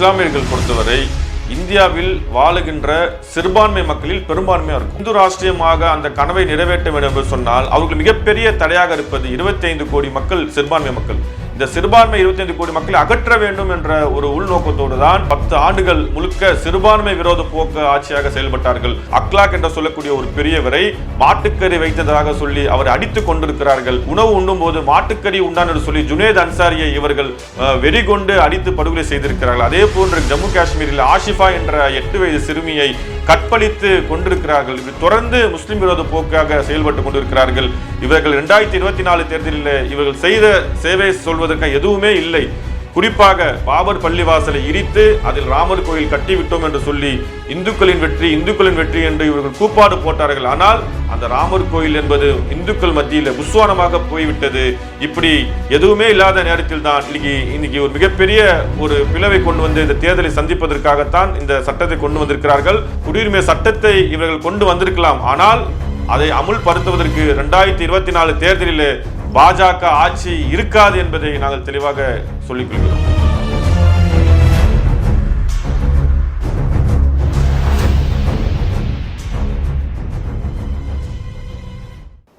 இஸ்லாமியர்கள் பொறுத்தவரை இந்தியாவில் வாழுகின்ற சிறுபான்மை மக்களில் பெரும்பான்மையாக இருக்கும். இந்து ராஷ்டிரியமாக அந்த கனவை நிறைவேற்ற வேண்டும் என்று சொன்னால் அவர்கள் மிகப்பெரிய தடையாக இருப்பது 25 கோடி மக்கள் சிறுபான்மை மக்கள். இந்த சிறுபான்மை 25 கோடி மக்களை அகற்ற வேண்டும் என்ற ஒரு உள்நோக்கத்தோடு தான் பத்து ஆண்டுகள் முழுக்க சிறுபான்மை விரோத போக்கு ஆட்சியாக செயல்பட்டார்கள். அக்லாக் என்று சொல்லக்கூடிய ஒரு பெரியவரை மாட்டுக்கறி வைத்ததாக சொல்லி அவர் அடித்துக் கொண்டிருக்கிறார்கள். உணவு உண்ணும் போது மாட்டுக்கறி உண்டான் என்று சொல்லி ஜுனேத் அன்சாரியை இவர்கள் வெறிகொண்டு அடித்து படுகொலை செய்திருக்கிறார்கள். அதே போன்று ஜம்மு காஷ்மீரில் ஆஷிஃபா என்ற எட்டு வயது சிறுமியை கற்பழித்து கொண்டிருக்கிறார்கள். இது தொடர்ந்து முஸ்லிம் விரோத போக்காக செயல்பட்டு கொண்டிருக்கிறார்கள். இவர்கள் இரண்டாயிரத்தி இருபத்தி நாலு தேர்தலில் இவர்கள் செய்த சேவை சொல்வது சொல்வதற்கு எதுவுமே இல்லை. குறிப்பாக பாபர் பள்ளிவாசலை இடித்து அதில் ராமர் கோயில் கட்டிவிட்டோம் என்று சொல்லி இந்துக்களின் வெற்றி இந்துக்களின் வெற்றி என்று இவர்கள் கூப்பாடு போட்டார்கள். ஆனால் அந்த ராமர் கோயில் என்பது இந்துக்கள் மத்தியில் புஸ்வானமாக போய்விட்டது. இப்படி எதுவுமே இல்லாத நேரத்தில் தான் இன்னைக்கு இன்னைக்கு ஒரு மிகப்பெரிய ஒரு பிளவை கொண்டு வந்து இந்த தேர்தலை சந்திப்பதற்காகத்தான் இந்த சட்டத்தை கொண்டு வந்திருக்கிறார்கள். குடியுரிமை சட்டத்தை இவர்கள் கொண்டு வந்திருக்கலாம். ஆனால் அதை அமுல்படுத்துவதற்கு ரெண்டாயிரத்தி இருபத்தி நாலு தேர்தலில் பாஜக ஆட்சி இருக்காது என்பதை நாங்கள் தெளிவாக சொல்லிக் கொள்கிறோம்.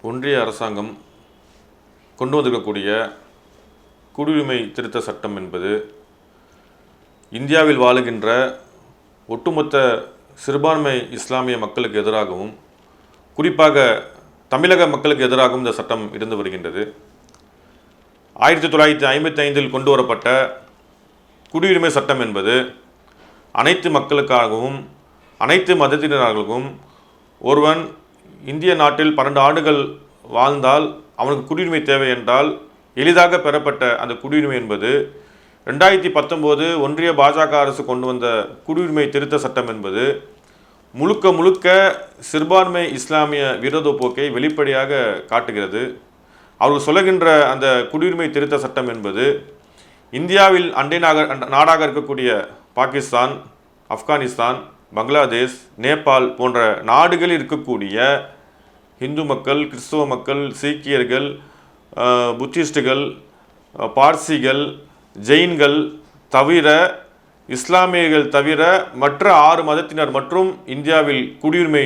ஒன்றிய அரசாங்கம் கொண்டு வந்திருக்கக்கூடிய குடியுரிமை திருத்த சட்டம் என்பது இந்தியாவில் வாழுகின்ற ஒட்டுமொத்த சிறுபான்மை இஸ்லாமிய மக்களுக்கு எதிராகவும் குறிப்பாக தமிழக மக்களுக்கு எதிராகவும் இந்த சட்டம் இருந்து வருகின்றது. ஆயிரத்தி தொள்ளாயிரத்தி ஐம்பத்தி ஐந்தில் கொண்டு வரப்பட்ட குடியுரிமை சட்டம் என்பது அனைத்து மக்களுக்காகவும் அனைத்து மதத்தினர்களுக்கும் ஒருவன் இந்திய நாட்டில் பன்னெண்டு ஆண்டுகள் வாழ்ந்தால் அவனுக்கு குடியுரிமை தேவை என்றால் எளிதாக பெறப்பட்ட அந்த குடியுரிமை என்பது ரெண்டாயிரத்தி பத்தொம்போது ஒன்றிய பாஜக அரசு கொண்டு வந்த குடியுரிமை திருத்த சட்டம் என்பது முழுக்க முழுக்க சிறுபான்மை இஸ்லாமிய விரோத போக்கை வெளிப்படையாக காட்டுகிறது. அவர்கள் சொல்லுகின்ற அந்த குடியுரிமை திருத்த சட்டம் என்பது இந்தியாவில் அண்டை நாக நாடாக இருக்கக்கூடிய பாகிஸ்தான் ஆப்கானிஸ்தான் பங்களாதேஷ் நேபாள் போன்ற நாடுகளில் இருக்கக்கூடிய இந்து மக்கள் கிறிஸ்துவ மக்கள் சீக்கியர்கள் புத்திஸ்டுகள் பார்சிகள் ஜெயின்கள் தவிர இஸ்லாமியர்கள் தவிர மற்ற ஆறு மதத்தினர் மற்றும் இந்தியாவில் குடியுரிமை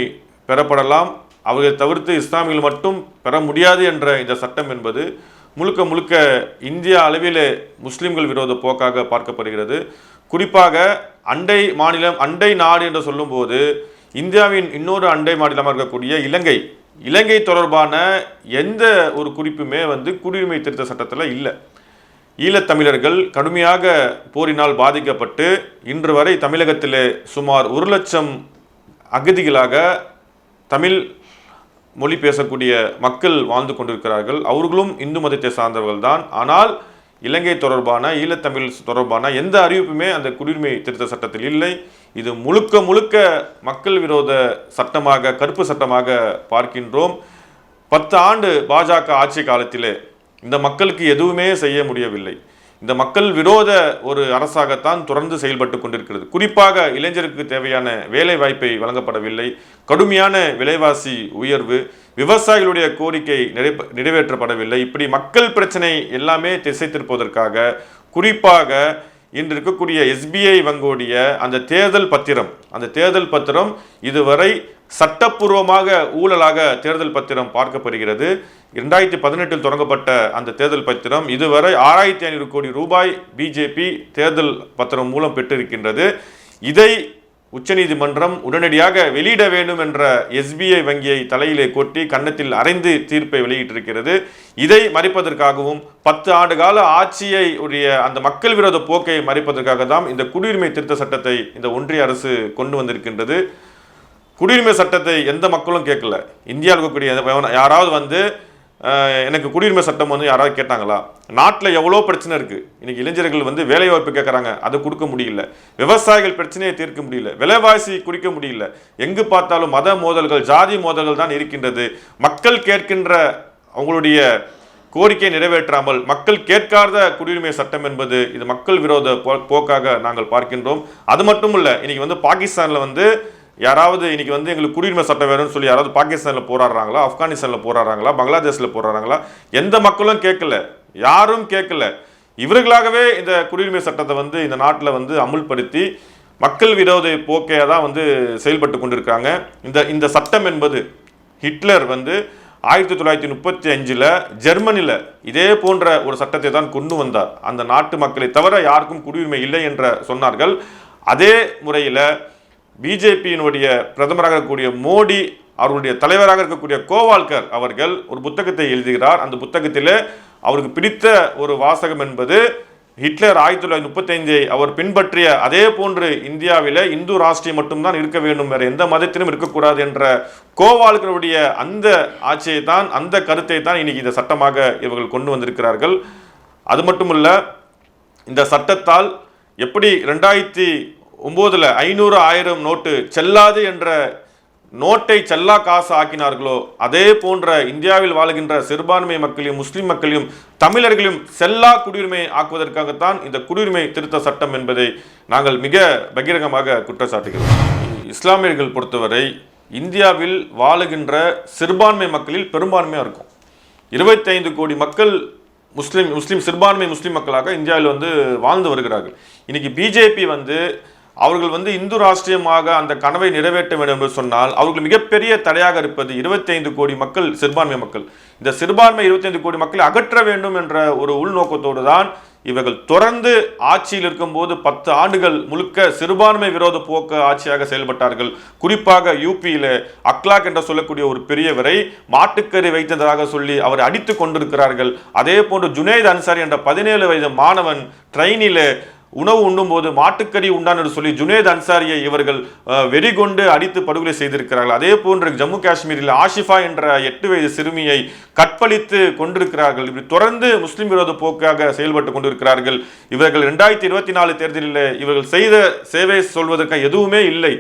பெறப்படலாம். அவர்களை தவிர்த்து இஸ்லாமியர்கள் மட்டும் பெற முடியாது என்ற இந்த சட்டம் என்பது முழுக்க முழுக்க இந்தியா அளவிலே முஸ்லிம்கள் விரோத போக்காக பார்க்கப்படுகிறது. குறிப்பாக அண்டை மாநிலம் அண்டை நாடு என்று சொல்லும்போது இந்தியாவின் இன்னொரு அண்டை மாநிலமாக இருக்கக்கூடிய இலங்கை. இலங்கை தொடர்பான எந்த ஒரு குறிப்புமே வந்து குடியுரிமை திருத்த சட்டத்தில் இல்லை. ஈழத்தமிழர்கள் கடுமையாக போரினால் பாதிக்கப்பட்டு இன்று வரை தமிழகத்திலே சுமார் ஒரு லட்சம் அகதிகளாக தமிழ் மொழி பேசக்கூடிய மக்கள் வாழ்ந்து கொண்டிருக்கிறார்கள். அவர்களும் இந்து மதத்தை சார்ந்தவர்கள் தான் ஆனால் இலங்கை தொடர்பான ஈழத்தமிழ் தொடர்பான எந்த அறிவிப்புமே அந்த குடியுரிமை திருத்த சட்டத்தில் இல்லை. இது முழுக்க முழுக்க மக்கள் விரோத சட்டமாக கருப்பு சட்டமாக பார்க்கின்றோம். பத்து ஆண்டு பாஜக ஆட்சி காலத்திலே இந்த மக்களுக்கு எதுவுமே செய்ய முடியவில்லை. இந்த மக்கள் விரோத ஒரு அரசாகத்தான் தொடர்ந்து செயல்பட்டு கொண்டிருக்கிறது. குறிப்பாக இளைஞருக்கு தேவையான வேலை வாய்ப்பை வழங்கப்படவில்லை. கடுமையான விலைவாசி உயர்வு விவசாயிகளுடைய கோரிக்கை நிறைவேற்றப்படவில்லை. இப்படி மக்கள் பிரச்சனை எல்லாமே திசை திருப்பதற்காக குறிப்பாக இன்று இருக்கக்கூடிய எஸ்பிஐ வங்கோடைய அந்த தேர்தல் பத்திரம் அந்த தேர்தல் பத்திரம் இதுவரை சட்டப்பூர்வமாக ஊழலாக தேர்தல் பத்திரம் பார்க்கப்படுகிறது. இரண்டாயிரத்தி பதினெட்டில் தொடங்கப்பட்ட அந்த தேர்தல் பத்திரம் இதுவரை ஆறாயிரத்தி ஐநூறு கோடி ரூபாய் பிஜேபி தேர்தல் பத்திரம் மூலம் பெற்றிருக்கின்றது. இதை உச்சநீதிமன்றம் உடனடியாக வெளியிட வேண்டும் என்ற எஸ்பிஐ வங்கியை தலையிலே கொட்டி கன்னத்தில் அரைந்து தீர்ப்பை வெளியிட்டிருக்கிறது. இதை மறைப்பதற்காகவும் பத்து ஆண்டு கால ஆட்சியை உடைய அந்த மக்கள் விரோத போக்கை மறைப்பதற்காக தான் இந்த குடியுரிமை திருத்த சட்டத்தை இந்த ஒன்றிய அரசு கொண்டு வந்திருக்கின்றது. குடியுரிமை சட்டத்தை எந்த மக்களும் கேட்கல. இந்தியாவில் இருக்கக்கூடிய யாராவது வந்து எனக்கு குடியுரிமை சட்டம் வந்து யாராவது கேட்டாங்களா? நாட்டில் எவ்வளோ பிரச்சனை இருக்குது இன்றைக்கி இளைஞர்கள் வந்து வேலை வாய்ப்பு கேட்குறாங்க. அதை கொடுக்க முடியல. விவசாயிகள் பிரச்சனையை தீர்க்க முடியல. விலைவாசி குடிக்க முடியல. எங்கு பார்த்தாலும் மத மோதல்கள் ஜாதி மோதல்கள் தான் இருக்கின்றது. மக்கள் கேட்கின்ற அவங்களுடைய கோரிக்கை நிறைவேற்றாமல் மக்கள் கேட்காத குடியுரிமை சட்டம் என்பது இது மக்கள் விரோத போ- போக்காக நாங்கள் பார்க்கின்றோம். அது மட்டும் இல்லை இன்றைக்கி வந்து பாகிஸ்தானில் வந்து யாராவது இன்றைக்கி வந்து எங்களுக்கு குடியுரிமை சட்டம் வேணும்னு சொல்லி யாராவது பாகிஸ்தானில் போராடுறாங்களா ஆப்கானிஸ்தானில் போராடுறாங்களா பங்களாதேஷில் போராடுறாங்களா எந்த மக்களும் கேட்கல. யாரும் கேட்கல. இவர்களாகவே இந்த குடியுரிமை சட்டத்தை வந்து இந்த நாட்டில் வந்து அமுல்படுத்தி மக்கள் விரோத போக்கையாக தான் வந்து செயல்பட்டு கொண்டிருக்காங்க. இந்த இந்த சட்டம் என்பது ஹிட்லர் வந்து ஆயிரத்தி தொள்ளாயிரத்தி முப்பத்தி அஞ்சில் ஜெர்மனியில் இதே போன்ற ஒரு சட்டத்தை தான் கொண்டு வந்தார். அந்த நாட்டு மக்களை தவிர யாருக்கும் குடியுரிமை இல்லை என்ற சொன்னார்கள். அதே முறையில் பிஜேபியினுடைய பிரதமராக இருக்கக்கூடிய மோடி அவருடைய தலைவராக இருக்கக்கூடிய கோவால்கர் அவர்கள் ஒரு புத்தகத்தை எழுதுகிறார். அந்த புத்தகத்திலே அவருக்கு பிடித்த ஒரு வாசகம் என்பது ஹிட்லர் ஆயிரத்தி தொள்ளாயிரத்தி முப்பத்தைந்தை அவர் பின்பற்றிய அதே போன்று இந்தியாவில் இந்து ராஷ்டிரியம் மட்டும்தான் இருக்க வேண்டும். வேறு எந்த மதத்திலும் இருக்கக்கூடாது என்ற கோவால்கருடைய அந்த ஆட்சியை தான் அந்த கருத்தை தான் இன்னைக்கு இந்த சட்டமாக இவர்கள் கொண்டு வந்திருக்கிறார்கள். அது மட்டுமல்ல இந்த சட்டத்தால் எப்படி ரெண்டாயிரத்தி ஒம்போதில் ஐநூறு ஆயிரம் நோட்டு செல்லாது என்ற நோட்டை செல்லா காசு ஆக்கினார்களோ அதே போன்ற இந்தியாவில் வாழுகின்ற சிறுபான்மை மக்களையும் முஸ்லிம் மக்களையும் தமிழர்களையும் செல்லா குடியுரிமை ஆக்குவதற்காகத்தான் இந்த குடியுரிமை திருத்த சட்டம் என்பதை நாங்கள் மிக பகிரங்கமாக குற்றச்சாட்டுகிறோம். இஸ்லாமியர்கள் பொறுத்தவரை இந்தியாவில் வாழுகின்ற சிறுபான்மை மக்களில் பெரும்பான்மையாக இருக்கும். இருபத்தைந்து கோடி மக்கள் முஸ்லீம் முஸ்லீம் சிறுபான்மை முஸ்லீம் மக்களாக இந்தியாவில் வந்து வாழ்ந்து வருகிறார்கள். இன்றைக்கி பிஜேபி வந்து அவர்கள் வந்து இந்து ராஷ்டிரியமாக அந்த கனவை நிறைவேற்ற வேண்டும் என்று சொன்னால் அவர்கள் மிகப்பெரிய தடையாக இருப்பது 25 கோடி மக்கள் சிறுபான்மை மக்கள். இந்த சிறுபான்மை 25 கோடி மக்களை அகற்ற வேண்டும் என்ற ஒரு உள்நோக்கத்தோடு தான் இவர்கள் தொடர்ந்து ஆட்சியில் இருக்கும்போது பத்து ஆண்டுகள் முழுக்க சிறுபான்மை விரோத போக்கு ஆட்சியாக செயல்பட்டார்கள். குறிப்பாக யூபியில் அக்லாக் என்று சொல்லக்கூடிய ஒரு பெரியவரை மாட்டுக்கறி வைத்ததாக சொல்லி அவரை அடித்து கொண்டிருக்கிறார்கள். அதே போன்று ஜுனேத் அன்சாரி என்ற பதினேழு வயது மாணவன் ட்ரெயினில் உணவு உண்ணும்போது மாட்டுக்கறி உண்டான் என்று சொல்லி ஜுனேத் அன்சாரியை இவர்கள் வெறிகொண்டு அடித்து படுகொலை செய்திருக்கிறார்கள். அதே போன்று ஜம்மு காஷ்மீரில் ஆஷிஃபா என்ற எட்டு வயது சிறுமியை கற்பழித்து கொண்டிருக்கிறார்கள். இப்படி தொடர்ந்து முஸ்லிம் விரோத போக்காக செயல்பட்டு கொண்டிருக்கிறார்கள். இவர்கள் ரெண்டாயிரத்தி இருபத்தி நாலு தேர்தலில் இவர்கள் செய்த சேவை சொல்வதற்கு எதுவுமே இல்லை.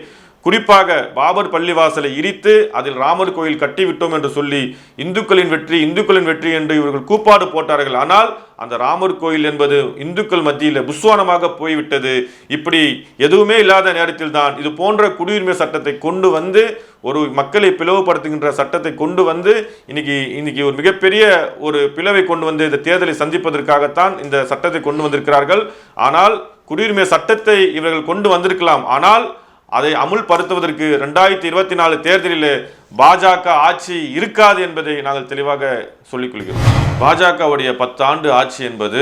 குறிப்பாக பாபர் பள்ளிவாசலை இடித்து அதில் ராமர் கோயில் கட்டிவிட்டோம் என்று சொல்லி இந்துக்களின் வெற்றி இந்துக்களின் வெற்றி என்று இவர்கள் கூப்பாடு போட்டார்கள். ஆனால் அந்த ராமர் கோயில் என்பது இந்துக்கள் மத்தியில் புஸ்வானமாக போய்விட்டது. இப்படி எதுவுமே இல்லாத நேரத்தில் தான் இது போன்ற குடியுரிமை சட்டத்தை கொண்டு வந்து ஒரு மக்களை பிளவுபடுத்துகின்ற சட்டத்தை கொண்டு வந்து இன்னைக்கு இன்னைக்கு ஒரு மிகப்பெரிய ஒரு பிளவை கொண்டு வந்து இந்த தேர்தலை சந்திப்பதற்காகத்தான் இந்த சட்டத்தை கொண்டு வந்திருக்கிறார்கள். ஆனால் குடியுரிமை சட்டத்தை இவர்கள் கொண்டு வந்திருக்கலாம். ஆனால் அதை அமுல்படுத்துவதற்கு ரெண்டாயிரத்தி இருபத்தி நாலு தேர்தலில் பாஜக ஆட்சி இருக்காது என்பதை நாங்கள் தெளிவாக சொல்லிக் கொள்கிறோம். பாஜகவுடைய பத்தாண்டு ஆட்சி என்பது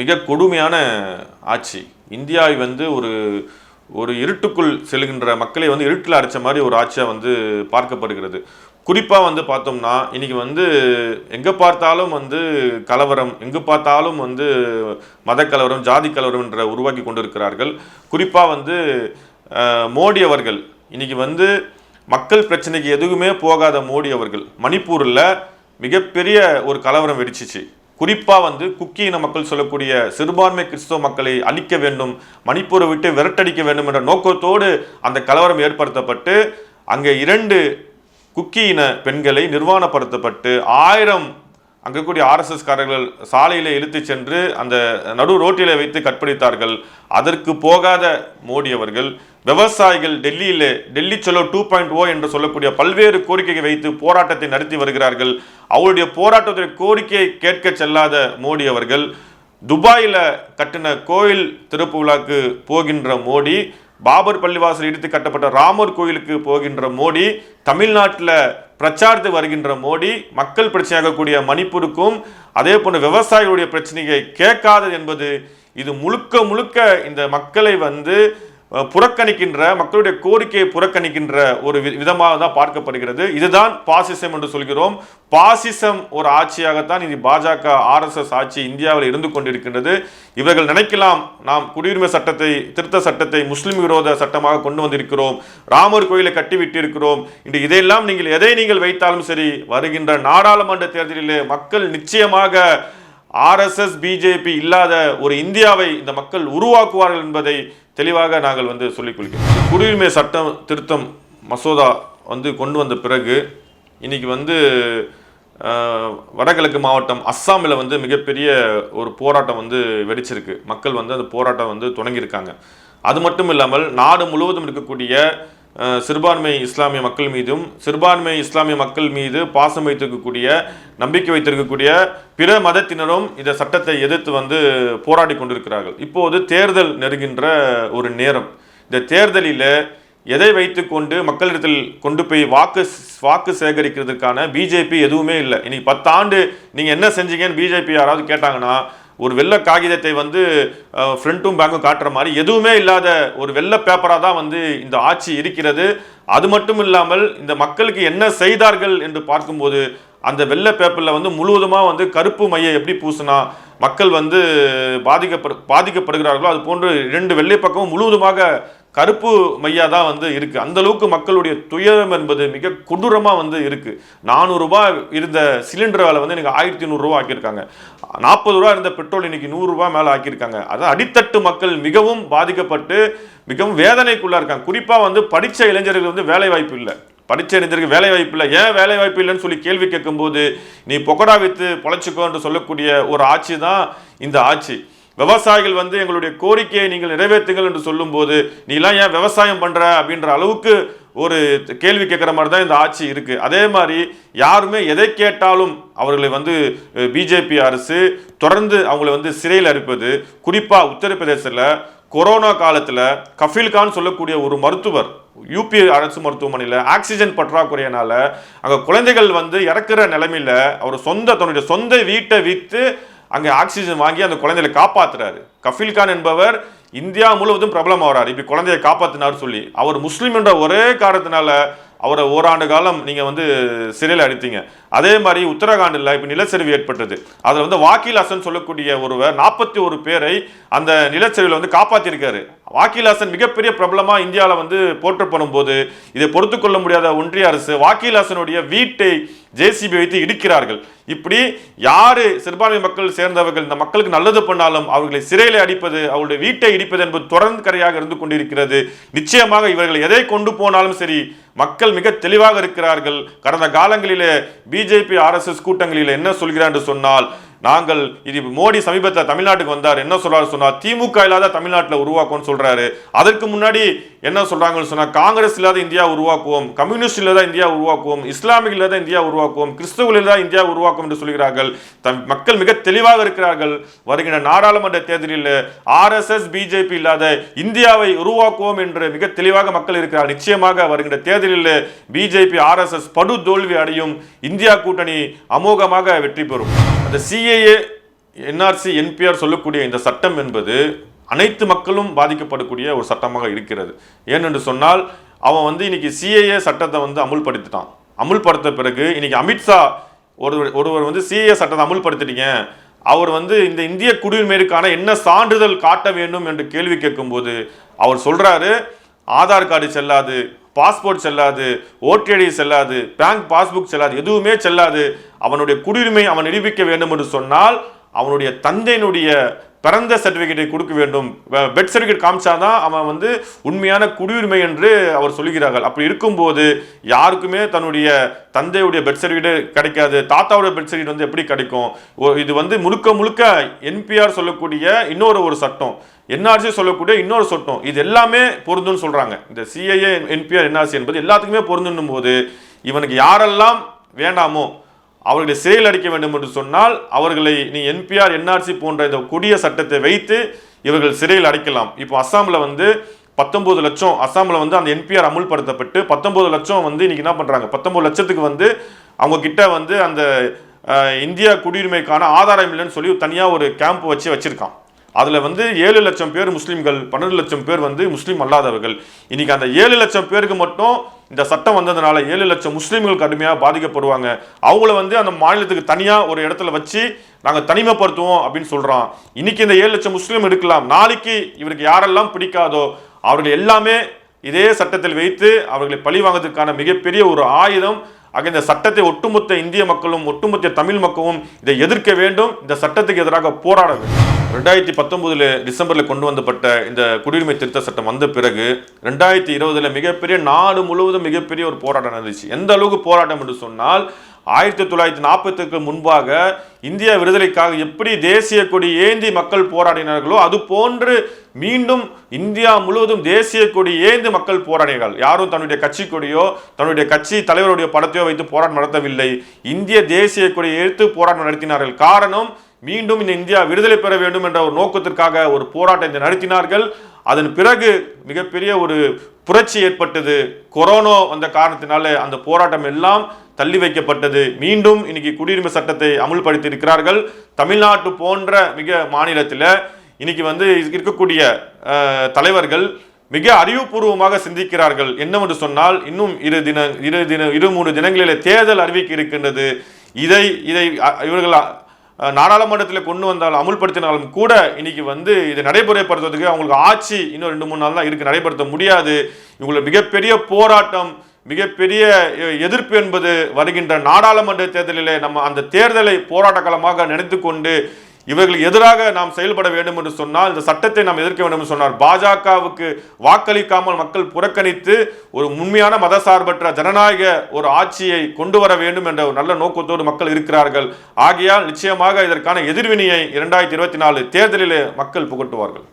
மிக கொடுமையான ஆட்சி. இந்தியாவை வந்து ஒரு ஒரு இருட்டுக்குள் செல்கின்ற மக்களை வந்து இருட்டில் அடைச்ச மாதிரி ஒரு ஆட்சியாக வந்து பார்க்கப்படுகிறது. குறிப்பாக வந்து பார்த்தோம்னா இன்றைக்கி வந்து எங்கே பார்த்தாலும் வந்து கலவரம் எங்கே பார்த்தாலும் வந்து மத கலவரம் ஜாதி கலவரம் என்ற உருவாக்கி கொண்டிருக்கிறார்கள். குறிப்பாக வந்து மோடி அவர்கள். இன்றைக்கி வந்து மக்கள் பிரச்சனைக்கு எதுவுமே போகாத மோடி அவர்கள். மணிப்பூரில் மிகப்பெரிய ஒரு கலவரம் வெடிச்சிச்சு. குறிப்பாக வந்து குக்கி இன மக்கள் சொல்லக்கூடிய சிறுபான்மை கிறிஸ்தவ மக்களை அழிக்க வேண்டும் மணிப்பூரை விட்டு விரட்டடிக்க வேண்டும் என்ற நோக்கத்தோடு அந்த கலவரம் ஏற்படுத்தப்பட்டு அங்கே இரண்டு குக்கி இன பெண்களை நிர்வாணப்படுத்தப்பட்டு ஆயிரம் அங்கே இருக்கக்கூடிய ஆர்எஸ்எஸ்காரர்கள் சாலையில் இழுத்து இழுத்துச் சென்று அந்த நடு ரோட்டில் வைத்து கற்பழித்தார்கள். அதற்கு போகாத மோடி அவர்கள் விவசாயிகள் டெல்லியில் Delhi Chalo two point O என்று சொல்லக்கூடிய பல்வேறு கோரிக்கையை வைத்து போராட்டத்தை நடத்தி வருகிறார்கள். அவருடைய போராட்டத்துடைய கோரிக்கையை கேட்க செல்லாத மோடி அவர்கள் துபாயில் கட்டின கோயில் திறப்பு விழாக்கு போகின்ற மோடி பாபர் பள்ளிவாசல் இடித்து கட்டப்பட்ட ராமர் கோயிலுக்கு போகின்ற மோடி தமிழ்நாட்டில் பிரச்சாரத்து வருகின்ற மோடி மக்கள் பிரச்சனையாகக்கூடிய மணிப்பூருக்கும் அதே போன்ற விவசாயிகளுடைய பிரச்சனையை கேட்காதது என்பது இது முழுக்க முழுக்க இந்த மக்களை வந்து புறக்கணிக்கின்ற மக்களுடைய கோரிக்கையை புறக்கணிக்கின்ற ஒரு வி- விதமாக தான் பார்க்கப்படுகிறது. இதுதான் பாசிசம் என்று சொல்கிறோம். பாசிசம் ஒரு ஆட்சியாகத்தான் இது பாஜக ஆர்எஸ்எஸ் ஆட்சி இந்தியாவில் இருந்து கொண்டிருக்கின்றது. இவர்கள் நினைக்கலாம் நாம் குடியுரிமை சட்டத்தை திருத்த சட்டத்தை முஸ்லிம் விரோத சட்டமாக கொண்டு வந்திருக்கிறோம். ராமர் கோயிலை கட்டிவிட்டு இருக்கிறோம் இன்று இதையெல்லாம் நீங்கள் எதை நீங்கள் வைத்தாலும் சரி வருகின்ற நாடாளுமன்ற தேர்தலிலே மக்கள் நிச்சயமாக ஆர்எஸ்எஸ் பிஜேபி இல்லாத ஒரு இந்தியாவை இந்த மக்கள் உருவாக்குவார்கள் என்பதை தெளிவாக நாங்கள் வந்து சொல்லிக் கொள்கிறோம். குடியுரிமை சட்டம் திருத்தம் மசோதா வந்து கொண்டு வந்த பிறகு இன்னைக்கு வந்து வடகிழக்கு மாவட்டம் அஸ்ஸாமில் வந்து மிகப்பெரிய ஒரு போராட்டம் வந்து வெடிச்சிருக்கு. மக்கள் வந்து அந்த போராட்டம் வந்து தொடங்கியிருக்காங்க. அது மட்டும் இல்லாமல் நாடு முழுவதும் இருக்கக்கூடிய சிறுபான்மை இஸ்லாமிய மக்கள் மீதும் சிறுபான்மை இஸ்லாமிய மக்கள் மீது பாசம் வைத்திருக்கக்கூடிய நம்பிக்கை வைத்திருக்கக்கூடிய பிற மதத்தினரும் இந்த சட்டத்தை எதிர்த்து வந்து போராடி கொண்டிருக்கிறார்கள். இப்போது தேர்தல் நெருங்கின்ற ஒரு நேரம். இந்த தேர்தலில் எதை வைத்துக்கொண்டு மக்களிடத்தில் கொண்டு போய் வாக்கு வாக்கு சேகரிக்கிறதுக்கான பிஜேபி எதுவுமே இல்லை. இன்னைக்கு பத்தாண்டு நீங்கள் என்ன செஞ்சீங்கன்னு பிஜேபி யாராவது கேட்டாங்கன்னா ஒரு வெள்ளை காகிதத்தை வந்து ஃப்ரண்ட்டும் பேங்கும் காட்டுற மாதிரி எதுவுமே இல்லாத ஒரு வெள்ளை பேப்பராக தான் வந்து இந்த ஆட்சி இருக்கிறது. அது மட்டும் இல்லாமல் இந்த மக்களுக்கு என்ன செய்தார்கள் என்று பார்க்கும்போது அந்த வெள்ளை பேப்பரில் வந்து முழுவதுமாக வந்து கருப்பு மையை எப்படி பூசினா மக்கள் வந்து பாதிக்கப்படு பாதிக்கப்படுகிறார்களோ அது போன்று இரண்டு வெள்ளை பக்கமும் முழுவதுமாக கருப்பு மையா தான் வந்து இருக்குது அந்தளவுக்கு மக்களுடைய துயரம் என்பது மிக கொடூரமாக வந்து இருக்குது நானூறுரூபா இருந்த சிலிண்டர் வேலை வந்து எனக்கு ஆயிரத்தி நூறுரூவா ஆக்கியிருக்காங்க. நாற்பது ரூபா இருந்த பெட்ரோல் இன்னைக்கு நூறுரூவா மேலே ஆக்கியிருக்காங்க. அதான் அடித்தட்டு மக்கள் மிகவும் பாதிக்கப்பட்டு மிகவும் வேதனைக்குள்ளே இருக்காங்க. குறிப்பாக வந்து படித்த இளைஞர்கள் வந்து வேலை வாய்ப்பு இல்லை. படித்த இளைஞருக்கு வேலை வாய்ப்பு இல்லை. ஏன் வேலை வாய்ப்பு இல்லைன்னு சொல்லி கேள்வி கேட்கும்போது நீ பொக்கடா வித்து பொழைச்சிக்கோ என்று சொல்லக்கூடிய ஒரு ஆட்சி தான் இந்த ஆட்சி. விவசாயிகள் வந்து எங்களுடைய கோரிக்கையை நீங்கள் நிறைவேற்றுங்கள் என்று சொல்லும்போது நீலாம் ஏன் விவசாயம் பண்ணுற அப்படின்ற அளவுக்கு ஒரு கேள்வி கேட்குற மாதிரி தான் இந்த ஆட்சி இருக்குது அதே மாதிரி யாருமே எதை கேட்டாலும் அவர்களை வந்து பிஜேபி அரசு தொடர்ந்து அவங்களை வந்து சிறையில் அடைப்பது. குறிப்பாக உத்தரப்பிரதேசத்தில் கொரோனா காலத்தில் கஃபீல்கான் சொல்லக்கூடிய ஒரு மருத்துவர் யூபி அரசு மருத்துவமனையில் ஆக்சிஜன் பற்றாக்குறையினால அங்கே குழந்தைகள் வந்து இறக்குற நிலமையில் அவர் சொந்த தன்னுடைய சொந்த வீட்டை விற்று அங்கே ஆக்சிஜன் வாங்கி அந்த குழந்தைகளை காப்பாத்துறாரு. கஃபீல்கான் என்பவர் இந்தியா முழுவதும் பிரபலம் ஆகிறார் இப்படி குழந்தையை காப்பாற்றினார் சொல்லி. அவர் முஸ்லீம் என்ற ஒரே காரணத்தினால அவரை ஓராண்டு காலம் நீங்கள் வந்து சிறையில் அடித்தீங்க. அதே மாதிரி உத்தரகாண்டில் இப்போ நிலச்சரிவு ஏற்பட்டது. அதில் வந்து வாக்கில் அசன் சொல்லக்கூடிய ஒருவர் நாற்பத்தி ஒரு பேரை அந்த நிலச்சரிவில் வந்து காப்பாற்றிருக்காரு வாக்கிலாசன் மிகப்பெரிய பிரபலமாக இந்தியாவில் வந்து போற்றப்படும் போது இதை பொறுத்துக்கொள்ள முடியாத ஒன்றிய அரசு வாக்கிலாசனுடைய வீட்டை ஜேசிபி வைத்து இடிக்கிறார்கள். இப்படி யாரு சிறுபான்மை மக்கள் சேர்ந்தவர்கள் இந்த மக்களுக்கு நல்லது பண்ணாலும் அவர்களை சிறையில் அடிப்பது அவருடைய வீட்டை இடிப்பது என்பது தொடர்ந்து கரையாக இருந்து கொண்டிருக்கிறது. நிச்சயமாக இவர்கள் எதை கொண்டு போனாலும் சரி மக்கள் மிக தெளிவாக இருக்கிறார்கள். கடந்த காலங்களிலே பிஜேபி ஆர்எஸ்எஸ் கூட்டங்களில் என்ன சொல்கிறார் என்று சொன்னால் நாங்கள் இது மோடி சமீபத்தில் தமிழ்நாட்டுக்கு வந்தார் என்ன சொல்றாரு சொன்னா திமுக இல்லாத தமிழ்நாட்டில் உருவாக்குவோம்னு சொல்றாரு. அதற்கு முன்னாடி என்ன சொல்றாங்கன்னு சொன்னா காங்கிரஸ் இல்லாத இந்தியா உருவாக்குவோம் கம்யூனிஸ்ட் இல்லாத இந்தியா உருவாக்குவோம் இஸ்லாமிக் இல்லாத இந்தியா உருவாக்குவோம் கிறிஸ்துவ இல்லாத இந்தியா உருவாக்கும் என்று சொல்கிறார்கள். தம் மக்கள் மிக தெளிவாக இருக்கிறார்கள். வருகின்ற நாடாளுமன்ற தேர்தலில் ஆர்எஸ்எஸ் பிஜேபி இல்லாத இந்தியாவை உருவாக்குவோம் என்று மிக தெளிவாக மக்கள் இருக்கிறார். நிச்சயமாக வருகின்ற தேர்தலில் பிஜேபி ஆர்எஸ்எஸ் படு தோல்வி அடையும். இந்தியா கூட்டணி அமோகமாக வெற்றி பெறும். அந்த சிஏஏ என்ஆர்சி என்பிஆர் சொல்லக்கூடிய இந்த சட்டம் என்பது அனைத்து மக்களும் பாதிக்கப்படக்கூடிய ஒரு சட்டமாக இருக்கிறது. ஏனென்று சொன்னால் அவன் வந்து இன்னைக்கு சிஏஏ சட்டத்தை வந்து அமுல்படுத்திட்டான். அமுல்படுத்த பிறகு இன்னைக்கு அமித்ஷா ஒரு ஒருவர் வந்து சிஏஏ சட்டத்தை அமுல்படுத்திட்டீங்க. அவர் வந்து இந்த இந்திய குடியுரிமைக்கான என்ன சான்றிதழ் காட்ட வேண்டும் என்று கேள்வி கேட்கும்போது அவர் சொல்றாரு ஆதார் கார்டு செல்லாது பாஸ்போர்ட் செல்லாது ஓடிஐடி செல்லாது பேங்க் பாஸ்புக் செல்லாது எதுவுமே செல்லாது. அவனுடைய குடியுரிமை அவன் நிரூபிக்க வேண்டும் என்று சொன்னால் அவனுடைய தந்தையினுடைய பிறந்த சர்டிஃபிகேட்டை கொடுக்க வேண்டும். பெட் சர்டிஃபிகேட் காமிச்சாதான் அவன் வந்து உண்மையான குடியுரிமை என்று அவர் சொல்கிறார்கள் அப்படி இருக்கும்போது யாருக்குமே தன்னுடைய தந்தையுடைய பெட் சர்டிஃபிகேட் கிடைக்காது. தாத்தாவுடைய பெட் சர்டிஃபிகேட் வந்து எப்படி கிடைக்கும்? ஓ- இது வந்து முழுக்க முழுக்க என்பிஆர் சொல்லக்கூடிய இன்னொரு ஒரு சட்டம். என்ஆர்சி சொல்லக்கூடிய இன்னொரு சட்டம். இது எல்லாமே பொருந்தும்னு சொல்கிறாங்க இந்த சிஐஏ என்பிஆர் என்ஆர்சி என்பது எல்லாத்துக்குமே பொருந்தும் போது இவனுக்கு யாரெல்லாம் வேண்டாமோ அவர்களை சிறையில் அடைக்க வேண்டும் என்று சொன்னால் அவர்களை நீ என்பிஆர் என்ஆர்சி போன்ற இந்த கொடிய சட்டத்தை வைத்து இவர்கள் சிறையில் அடைக்கலாம். இப்போ அஸ்ஸாமில் வந்து பத்தொம்பது லட்சம் அஸ்ஸாமில் வந்து அந்த என்பிஆர் அமுல்படுத்தப்பட்டு பத்தொம்பது லட்சம் வந்து இன்றைக்கி என்ன பண்ணுறாங்க பத்தொம்பது லட்சத்துக்கு வந்து அவங்க கிட்ட வந்து அந்த இந்தியா குடியுரிமைக்கான ஆதாரம் இல்லைன்னு சொல்லி தனியாக ஒரு கேம்ப் வச்சு வச்சுருக்கான். அதில் வந்து ஏழு லட்சம் பேர் முஸ்லீம்கள் பன்னெண்டு லட்சம் பேர் வந்து முஸ்லீம் அல்லாதவர்கள். இன்னைக்கு அந்த ஏழு லட்சம் பேருக்கு மட்டும் இந்த சட்டம் வந்ததுனால ஏழு லட்சம் முஸ்லீம்கள் கடுமையாக பாதிக்கப்படுவாங்க. அவங்கள வந்து அந்த மாநிலத்துக்கு தனியாக ஒரு இடத்துல வச்சு நாங்கள் தனிமைப்படுத்துவோம் அப்படின்னு சொல்கிறோம் இன்னைக்கு இந்த ஏழு லட்சம் முஸ்லீம் எடுக்கலாம். நாளைக்கு இவருக்கு யாரெல்லாம் பிடிக்காதோ அவர்கள் எல்லாமே இதே சட்டத்தில் வைத்து அவர்களை பழி வாங்குவதற்கான மிகப்பெரிய ஒரு ஆயுதம் ஆக இந்த சட்டத்தை ஒட்டுமொத்த இந்திய மக்களும் ஒட்டுமொத்த தமிழ் மக்களும் இதை எதிர்க்க வேண்டும். இந்த சட்டத்துக்கு எதிராக போராட வேண்டும். ரெண்டாயிரத்தி பத்தொன்பதுல டிசம்பரில் கொண்டு வந்தப்பட்ட இந்த குடியுரிமை திருத்த சட்டம் வந்த பிறகு ரெண்டாயிரத்தி இருபதுல மிகப்பெரிய நாடு முழுவதும் மிகப்பெரிய ஒரு போராட்டம் நடந்துச்சு. எந்த அளவுக்கு போராட்டம் என்று சொன்னால் ஆயிரத்தி தொள்ளாயிரத்தி நாற்பத்துக்கு முன்பாக இந்திய விடுதலைக்காக எப்படி தேசிய கொடி ஏந்தி மக்கள் போராடினார்களோ அது போன்று மீண்டும் இந்தியா முழுவதும் தேசிய கொடி ஏந்து மக்கள் போராடினார்கள். யாரும் தன்னுடைய கட்சி கொடியோ தன்னுடைய கட்சி தலைவருடைய படத்தையோ வைத்து போராட்டம் நடத்தவில்லை. இந்திய தேசிய கொடியை எடுத்து போராட்டம் நடத்தினார்கள். காரணம் மீண்டும் இந்த இந்தியா விடுதலை பெற வேண்டும் என்ற ஒரு நோக்கத்திற்காக ஒரு போராட்டத்தை நடத்தினார்கள். அதன் பிறகு மிகப்பெரிய ஒரு புரட்சி ஏற்பட்டது. கொரோனா வந்த காரணத்தினால அந்த போராட்டம் எல்லாம் தள்ளி வைக்கப்பட்டது. மீண்டும் இன்னைக்கு குடியுரிமை சட்டத்தை அமுல்படுத்தி இருக்கிறார்கள் தமிழ்நாட்டு போன்ற மிக மாநிலத்தில் இன்னைக்கு வந்து இருக்கக்கூடிய தலைவர்கள் மிக அறிவுபூர்வமாக சிந்திக்கிறார்கள். என்னவென்று சொன்னால் இன்னும் இரு தின இரு தின இரு மூணு தினங்களிலே தேர்தல் அறிவிக்க இருக்கின்றது. இதை இதை இவர்கள் நாடாளுமன்றத்தில் கொண்டு வந்தால் அமுல்படுத்தினாலும் கூட இன்னைக்கு வந்து இதை நடைமுறைப்படுத்துறதுக்கு அவங்களுக்கு ஆட்சி இன்னும் ரெண்டு மூணு நாள் தான் இருக்கு. நடைபெறுத்த முடியாது. இவங்களுக்கு மிகப்பெரிய போராட்டம் மிகப்பெரிய எதிர்ப்பு என்பது வருகின்ற நாடாளுமன்ற தேர்தலிலே நம்ம அந்த தேர்தலை போராட்ட காலமாக நினைத்து கொண்டு இவர்களுக்கு எதிராக நாம் செயல்பட வேண்டும் என்று சொன்னால் இந்த சட்டத்தை நாம் எதிர்க்க வேண்டும் என்று சொன்னார் பாஜகவுக்கு வாக்களிக்காமல் மக்கள் புறக்கணித்து ஒரு உண்மையான மதசார்பற்ற ஜனநாயக ஒரு ஆட்சியை கொண்டு வர வேண்டும் என்ற ஒரு நல்ல நோக்கத்தோடு மக்கள் இருக்கிறார்கள். ஆகையால் நிச்சயமாக இதற்கான எதிர்வினையை இரண்டாயிரத்தி இருபத்தி நாலு தேர்தலிலே மக்கள் புகட்டுவார்கள்.